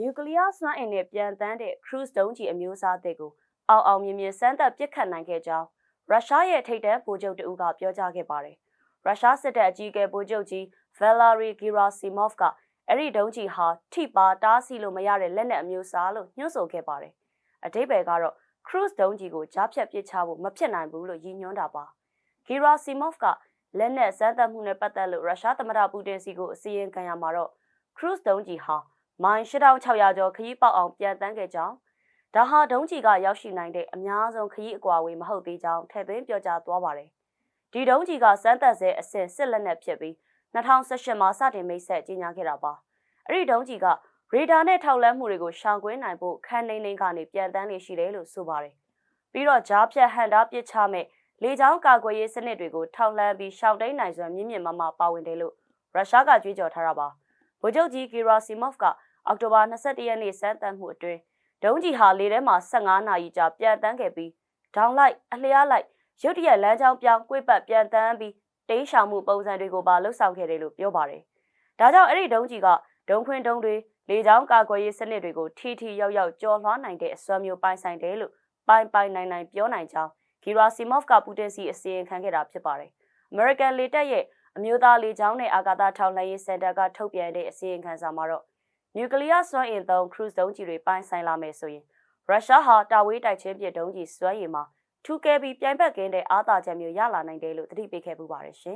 နျူကလ িয়ার စွမ်းအင်နဲ့ပြန်တန်းတဲ့ cruise ဒုံးကျည်အမျိုးအစားအသစ်ကိုအောင်အောင်မြင်မြင်စမ်းသပ်ပစ်ခတ်နိုင်ခဲ့ကြောင်းရုရှားရဲ့ထိပ်တန်းဗိုလ်ချုပ်တဦးကပြောကြားခဲ့ပါတယ်။ရုရှားစစ်တပ်အကြီးအကဲဗိုလ်ချုပ်ကြီး Valery Gerasimov ကအဲ့ဒီဒုံးကျည်ဟာထိပါတားဆီးလို့မရတဲ့လက်နက်အမျိုးအစားလို့ညွှန်းဆိုခဲ့ပါတယ်။အတိပ္ပယ်ကတော့ cruise ဒုံးကျည်ကိုကြားဖြတ်ပစ်ချဖို့မဖြစ်နိုင်ဘူးလို့ရည်ညွှန်းတာပါ။ Gerasimov ကလက်နက်စမ်းသပ်မှုနဲ့ပတ်သက်လို့ရုရှားသမ္မတပူတင်စီကိုအစီရင်ခံရမှာတော့ cruise ဒုံးကျည်ဟာ မိုင်8600ကျော်ခရီးပေါက်အောင်ပြန်တန်းခဲ့ကြောင်းဒါဟာဒုံးကျည်ကရောက်ရှိနိုင်တဲ့အများဆုံးခရီးအကွာအဝေးမဟုတ်သေးကြောင်းထည့်သွင်းပြောကြားသွားပါတယ်။ဒီဒုံးကျည်ကစမ်းသပ်ဆဲအဆင့်စစ်လက်နက်ဖြစ်ပြီး2018မှာစတင်မိတ်ဆက်ကြီးညာခဲ့တာပါ။အဲ့ဒီဒုံးကျည်ကရေဒါနဲ့ထောက်လန်းမှုတွေကိုရှောင်ကွင်းနိုင်ဖို့ခန်းနေနေကနေပြန်တန်းနေရှိတယ်လို့ဆိုပါတယ်။ပြီးတော့ဂျားဖြတ်ဟန်တာပစ်ချမဲ့လေကြောင်းကာကွယ်ရေးစနစ်တွေကိုထောက်လန်းပြီးရှောင်တိန်နိုင်စွာမြင့်မြင့်မမပါဝင်တယ်လို့ရုရှားကကြွေးကြော်ထားတာပါ။ ဗိုလ်ချုပ်ကြီးဂီရာစီမော့ဖ်ကအောက်တိုဘာ22ရက်နေ့စမ်းသပ်မှုအတွင်းဒုံးကြီးဟာလေထဲမှာ15နာရီကြာပြန်တန်းခဲ့ပြီးဒေါင်လိုက်အလျားလိုက်ရုတ်တရက်လမ်းကြောင်းပြောင်းကွေ့ပတ်ပြန်တန်းပြီးတိန်းရှောင်မှုပုံစံတွေကိုပါလှုပ်ဆောင်ခဲ့တယ်လို့ပြောပါတယ်။ဒါကြောင့်အဲ့ဒီဒုံးကြီးကဒုံခွင်းဒုံတွေလေကြောင်းကာကွယ်ရေးစနစ်တွေကိုထီထီရောက်ရောက်ကျော်လွှားနိုင်တဲ့အစွမ်းမျိုးပိုင်ဆိုင်တယ်လို့ပိုင်ပိုင်နိုင်နိုင်ပြောနိုင်ကြောင်းဂီရာစီမော့ဖ်ကပူတင်စီအစီရင်ခံခဲ့တာဖြစ်ပါတယ်။ American လေတပ်ရဲ့ အမျိုးသားလေကြောင်းနဲ့အာကာသထောက်လှမ်းရေးစင်တာကထုတ်ပြန်တဲ့အစီရင်ခံစာမှာတော့နျူကလ িয়ার စွမ်းအင်သုံး cruise ဒုံးကျည်တွေပိုင်ဆိုင်လာမယ်ဆိုရင်ရုရှားဟာတာဝေးတိုက်ချင်းပစ်ဒုံးကျည်စွမ်းရည်မှာထူးကဲပြီးပြိုင်ဘက်ကင်းတဲ့အားသာချက်မျိုးရလာနိုင်တယ်လို့သတိပေးခဲ့ပူပါတယ်ရှင်